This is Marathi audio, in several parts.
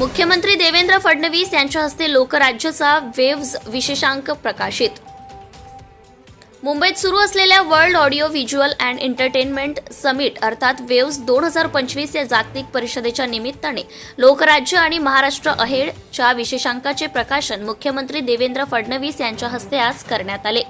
मुख्यमंत्री देवेंद्र फडणवीस यांच्या हस्ते लोकराज्यचा वेव्ज विशेषांक प्रकाशित. मुंबईत सुरू असलेल्या world audio visual and entertainment summit अर्थात वेव्स दोन हजार पंचवीस या जागतिक परिषदेच्या निमित्ताने लोकराज्य आणि महाराष्ट्र अहेडच्या विशेषांकाचे प्रकाशन मुख्यमंत्री देवेंद्र फडणवीस यांच्या हस्ते आज करण्यात आले.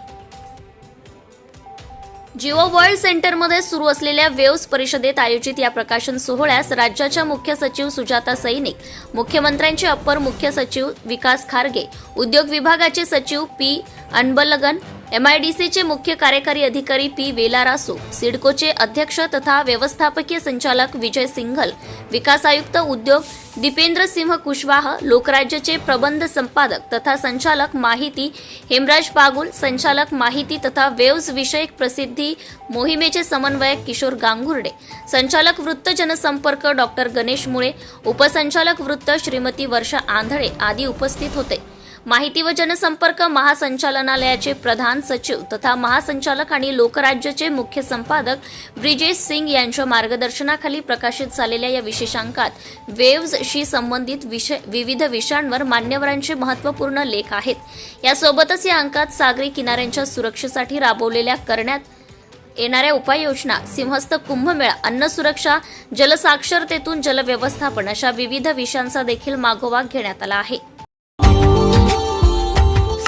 जिओ वर्ल्ड सेंटरमध्ये सुरू असलेल्या वेव्स परिषदेत आयोजित या प्रकाशन सोहळ्यास राज्याच्या मुख्य सचिव सुजाता सैनिक मुख्यमंत्र्यांचे अप्पर मुख्य सचिव विकास खारगे उद्योग विभागाचे सचिव पी अनबलगन एमआयडीसीचे मुख्य कार्यकारी अधिकारी पी वेलारासो सिडकोचे अध्यक्ष तथा व्यवस्थापकीय संचालक विजय सिंघल विकास आयुक्त उद्योग दीपेंद्र सिंह कुशवाह लोकराज्यचे प्रबंध संपादक तथा संचालक माहिती हेमराज पागुल संचालक माहिती तथा वेव्स विषयक प्रसिद्धी मोहिमेचे समन्वयक किशोर गांगुर्डे संचालक वृत्त जनसंपर्क डॉक्टर गणेश मुळे उपसंचालक वृत्त श्रीमती वर्षा आंधळे आदी उपस्थित होते. माहिती व जनसंपर्क महासंचालनालयाचे प्रधान सचिव तथा महासंचालक आणि लोकराज्यचे मुख्य संपादक ब्रिजेश सिंग यांच्या मार्गदर्शनाखाली प्रकाशित झालेल्या या विशेषांकात वेव्हजशी संबंधित विषय विविध विषयांवर मान्यवरांचे महत्त्वपूर्ण लेख आहेत. यासोबतच या अंकात सागरी किनाऱ्यांच्या सुरक्षेसाठी राबवलेल्या करण्यात येणाऱ्या उपाययोजना सिंहस्थ कुंभमेळा अन्न सुरक्षा जलसाक्षरतेतून जलव्यवस्थापन अशा विविध विषयांचा देखील मागोवा घेण्यात आला आहे.